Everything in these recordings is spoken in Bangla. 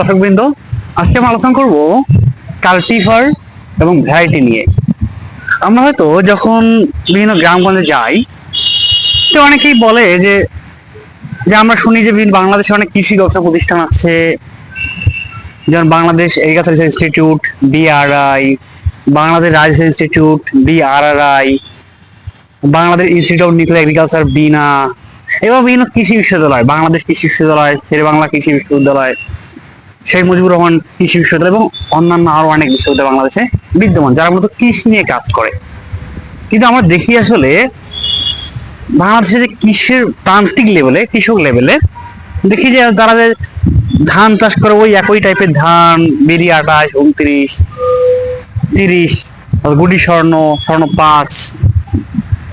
দর্শক বৃন্দ আজকে আমরা আলোচনা করব কাল্টিভার এবং ভ্যারাইটি নিয়ে। আমরা হয়তো যখন বিভিন্ন গ্রামগঞ্জে যাই, তো অনেকেই বলে যে যে আমরা শুনি যে বাংলাদেশে অনেক কৃষি গবেষণা প্রতিষ্ঠান আছে। যেমন Bangladesh agriculture institute, BRI, Bangladesh rice institute, BRRI, Bangladesh institute of nuclear agriculture, BINA এবং বিভিন্ন কৃষি বিশ্ববিদ্যালয়, বাংলাদেশ কৃষি বিশ্ববিদ্যালয় শের বাংলা কৃষি বিশ্ববিদ্যালয় শেখ মুজিবুর রহমান কৃষি বিশ্ববিদ্যালয় এবং অন্যান্য আরও অনেক বিশ্ববিদ্যালয় বাংলাদেশে বিদ্যমান, যারা মূলত কৃষি নিয়ে কাজ করে। কিন্তু আমরা দেখি আসলে বাংলাদেশে যে কৃষির প্রান্তিক লেভেলে কৃষক লেভেলে দেখি যে যারা যে ধান চাষ করে ওই একই টাইপের ধান, বেরি আঠাশ উনত্রিশ, তিরিশ গুটি স্বর্ণ স্বর্ণ পাঁচ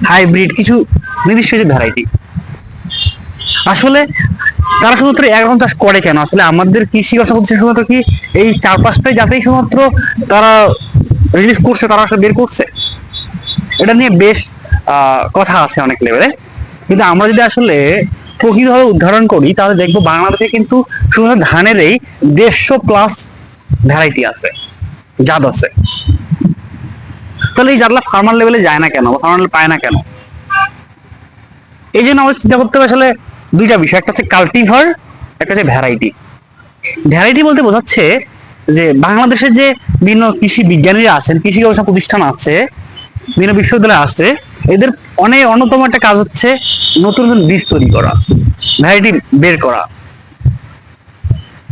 হাইব্রিড কিছু নির্দিষ্ট যে ভ্যারাইটি আসলে তারা শুধুমাত্র একরকম চাষ করে কেন? আসলে আমাদের কৃষি ব্যবসা প্রতিষ্ঠান শুধুমাত্র কি এই চার পাঁচটাই জাতেই শুধুমাত্র তারা রিলিজ করছে, তারা আসলে বের করছে? এটা নিয়ে বেশ কথা আছে অনেক লেভেলে কিন্তু আমরা যদি আসলে প্রকৃতভাবে উদাহরণ করি, তাহলে দেখব বাংলাদেশে কিন্তু শুধুমাত্র ধানেরই দেড়শো প্লাস ভ্যারাইটি আছে, জাত আছে। তাহলে এই জাতগুলা ফার্মার লেভেলে যায় না কেন? ফার্মার পায় না কেন? এই জন্য আমাদের চিন্তা করতে হবে আসলে দুইটা বিষয়, একটা হচ্ছে কাল্টিভার একটা হচ্ছে ভ্যারাইটি ভ্যারাইটি বলতে বোঝাচ্ছে যে বাংলাদেশের যে বিভিন্ন কৃষি বিজ্ঞানীরা আছেন, কৃষি গবেষণা প্রতিষ্ঠান আছে, বিভিন্ন বিশ্ববিদ্যালয় আছে, এদের অনেক অন্যতম একটা কাজ হচ্ছে নতুন নতুন বীজ তৈরি করা ভ্যারাইটি বের করা।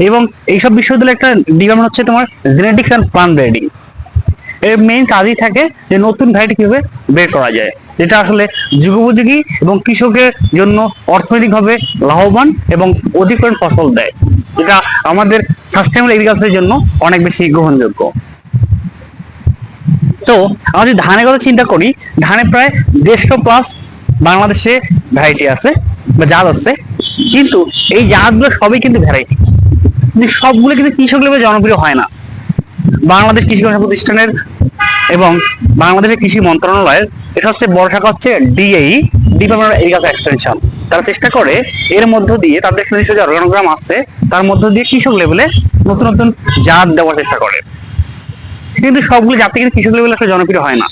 এবং এইসব বিশ্ববিদ্যালয়ে একটা ডিপার্টমেন্ট হচ্ছে তোমার জেনেটিক্স অ্যান্ড প্লান্ট ব্রিডিং এর মেইন কাজই থাকে যে নতুন ভ্যারাইটি কীভাবে বের করা যায়। যেটা আসলে যুগোপযোগী এবং কৃষকের জন্য অর্থনৈতিকভাবে লাভবান এবং অধিক ফসল দেয়। যেটা আমাদের সাস্টেনেবল এগ্রিকালচারের জন্য অনেক বেশি গ্রহণযোগ্য। তো, আমরা যদি ধানের কথা চিন্তা করি, ধানে প্রায় দেড়শো প্লাস বাংলাদেশে ভ্যারাইটি আছে বা জাত আছে। কিন্তু এই জাতগুলো সবই কিন্তু ভ্যারাইটি কিন্তু সবগুলো কিন্তু কৃষক লেভেলে জনপ্রিয় হয় না। বাংলাদেশ কৃষি প্রতিষ্ঠানের এবং বাংলাদেশের কৃষি মন্ত্রণালয়ের এটা হচ্ছে বড় শাখা হচ্ছে DAE department of agriculture extension. তারা চেষ্টা করে এর মধ্য দিয়ে তাদের নিজস্ব যে অর্গানোগ্রাম আছে, তার মধ্য দিয়ে কৃষক লেভেলে নতুন নতুন জাত দেওয়ার চেষ্টা করে। কিন্তু সবগুলো জাতি কিন্তু কৃষক লেভেলে আসলে জনপ্রিয় হয় না।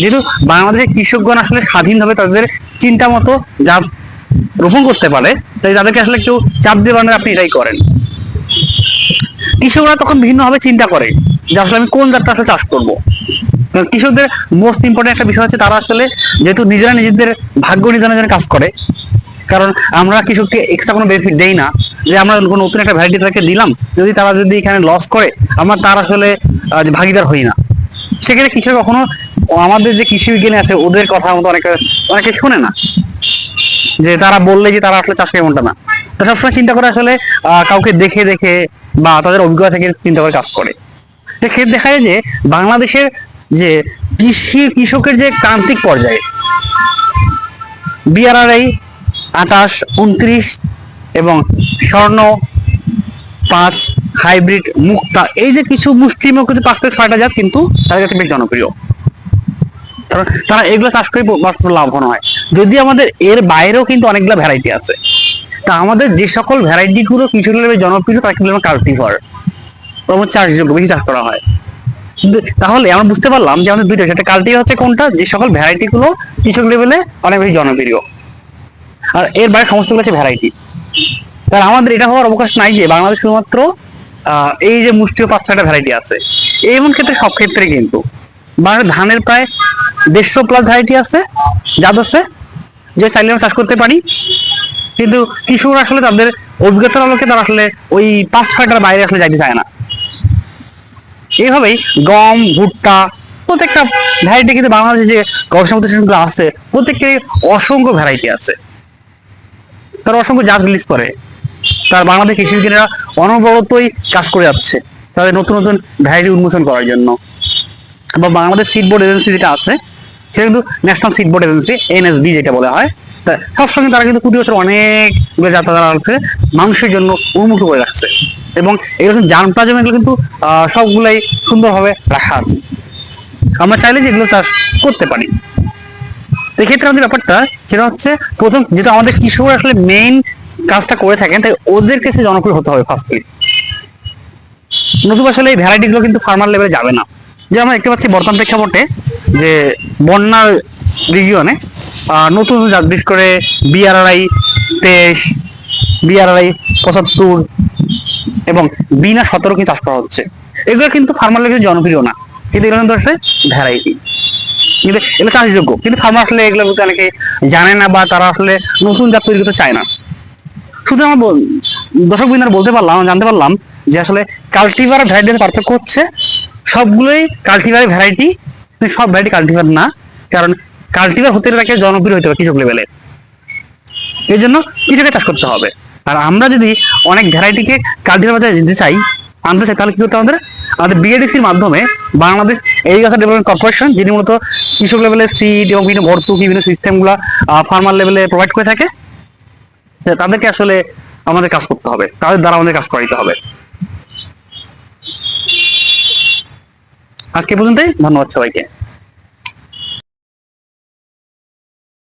যেহেতু বাংলাদেশের কৃষকগণ আসলে স্বাধীনভাবে তাদের চিন্তা মতো জাত রোপণ করতে পারে, তাই তাদেরকে আসলে একটু চাপ দিয়ে বানালে আপনি এটাই করেন। কৃষকরা তখন বিভিন্নভাবে চিন্তা করে যে আসলে আমি কোন জাতটা আসলে চাষ করব। কৃষকদের মোস্ট ইম্পর্টেন্ট একটা বিষয় হচ্ছে তারা আসলে যেহেতু নিজেরা নিজেদের ভাগ্য নির্ধারণের জন্য কাজ করে, কারণ আমরা কৃষককে এক্সট্রা কোনো বেনিফিট দেই না। যে আমরা কোনো নতুন একটা ভ্যারাইটি তাদেরকে দিলাম, যদি তারা যদি এখানে লস করে, আমরা তার আসলে ভাগিদার হই না। সেক্ষেত্রে কৃষক কখনো আমাদের যে কৃষি বিজ্ঞানী আছে, ওদের কথা মতো অনেকে অনেকে শোনে না। যে তারা বললে যে তারা আসলে চাষ এমনটা না। তো সবসময় চিন্তা করে আসলে কাউকে দেখে দেখে বা তাদের অভিজ্ঞতা থেকে চিন্তা করে কাজ করে। সেক্ষেত্রে দেখা যায় যে বাংলাদেশের যে কৃষি কৃষকের যে প্রান্তিক পর্যায়ে। বিআরআরআই আঠাশ, উনত্রিশ এবং স্বর্ণ পাঁচ, হাইব্রিড মুক্তা, এই যে কিছু মুষ্টিমেয় কিছু পাঁচ থেকে ছয়টা জাত কিন্তু তাদের কাছে বেশ জনপ্রিয়। কারণ তারা এগুলো চাষ করে লাভবান হয়। যদি আমাদের এর বাইরেও কিন্তু অনেকগুলো ভ্যারাইটি আছে, তা আমাদের যে সকল ভ্যারাইটি গুলো কিছু জনপ্রিয়, তাকে কিন্তু কাল্টিভার চাষযোগ্য বেশি চাষ করা হয়। তাহলে আমরা বুঝতে পারলাম যে আমাদের দুইটা, সেটা কাল্টিভার হচ্ছে কোনটা? যে সকল ভ্যারাইটি গুলো কৃষক লেভেলে অনেক বেশি জনপ্রিয়। আর এর বাইরে সমস্তগুলো হচ্ছে ভ্যারাইটি তার আমাদের এটা হওয়ার অবকাশ নাই যে বাংলাদেশ শুধুমাত্র এই যে মুষ্টিও পাঁচ ছয়টা ভ্যারাইটি আছে। এমন ক্ষেত্রে সব ক্ষেত্রে কিন্তু বাংলাদেশ ধানের প্রায় দেড়শো প্লাস ভ্যারাইটি আছে, জাত আছে, যে চাইলে আমরা চাষ করতে পারি। কিন্তু কৃষকরা আসলে তাদের অভিজ্ঞতার আলোকে তারা আসলে ওই পাঁচ ছয়টার বাইরে আসলে যাইতে চায় না। এইভাবেই গম, ভুট্টা, প্রত্যেকটা ভ্যারাইটি কিন্তু বাংলাদেশে যে গবেষণা প্রতিষ্ঠানগুলো আছে প্রত্যেকের অসংখ্য ভ্যারাইটি আছে। তারা অসংখ্য জাত রিলিজ করে। তার বাংলাদেশ কৃষি বিজ্ঞানীরা অনবরতই কাজ করে যাচ্ছে তাদের নতুন নতুন ভ্যারাইটি উন্মোচন করার জন্য। বা বাংলাদেশ সিড বোর্ড এজেন্সি যেটা আছে সেটা কিন্তু national seed board agency NSB যেটা বলা হয়, তা সবসময় তারা কিন্তু প্রতি বছর অনেক জাত তারা হচ্ছে মানুষের জন্য উন্মুক্ত করে রাখছে। এবং এরকম জান প্লাজম এগুলো কিন্তু সবগুলাই সুন্দরভাবে রাখা আছে। আমরা চাইলে যে এগুলো চাষ করতে পারি। এক্ষেত্রে আমাদের ব্যাপারটা সেটা হচ্ছে, প্রথম যেটা আমাদের কৃষকরা আসলে মেইন কাজটা করে থাকেন, তাই ওদের কাছে জনপ্রিয় হতে হবে ফার্স্টলি নতুবা আসলে এই ভ্যারাইটিগুলো কিন্তু ফার্মার লেভেলে যাবে না। যে আমরা দেখতে পাচ্ছি বর্তমান প্রেক্ষাপটে যে বন্যার রিজিয়নে নতুন বিশেষ করে বিআরআই তেইশ বিআরআই পঁচাত্তর এবং বিনা সতেরো কিন্তু চাষ করা হচ্ছে। এগুলো কিন্তু ফার্মার লেভেলে জনপ্রিয় না। কিন্তু এগুলো কিন্তু হচ্ছে ভ্যারাইটি কিন্তু এগুলো চাষযোগ্য। কিন্তু ফার্মার আসলে এগুলো অনেকে জানে না বা তারা আসলে নতুন জাত তৈরি করতে চায় না। শুধু আমার দর্শক বিন্দার বলতে পারলাম, জানতে পারলাম যে আসলে কাল্টিভার ভ্যারাইটির পার্থক্য হচ্ছে সবগুলোই কাল্টিভার ভ্যারাইটি সব ভ্যারাইটি কাল্টিভার না, কারণ কাল্টিভার হতে গেলে জনপ্রিয় হতে হবে কৃষক লেভেলে এই জন্য কৃষকের চাষ করতে হবে। আর আমরা যদি অনেক ভ্যারাইটিকে কাল্টিভার বাজারে দিতে চাই, আনতে চাই, তাহলে কি করতে আমাদের? আমাদের বিএডিসির মাধ্যমে বাংলাদেশ এগ্রিকালচার ডেভেলপমেন্ট কর্পোরেশন যিনি মূলত কৃষক লেভেলে সিড এবং বিভিন্ন ভর্তুকি, বিভিন্ন সিস্টেমগুলো ফার্মার লেভেলে প্রোভাইড করে থাকে, তাদেরকে আসলে আমাদের কাজ করতে হবে। তাদের দ্বারা আমাদের কাজ করাইতে হবে। আজকে পর্যন্তই ধন্যবাদ সবাইকে।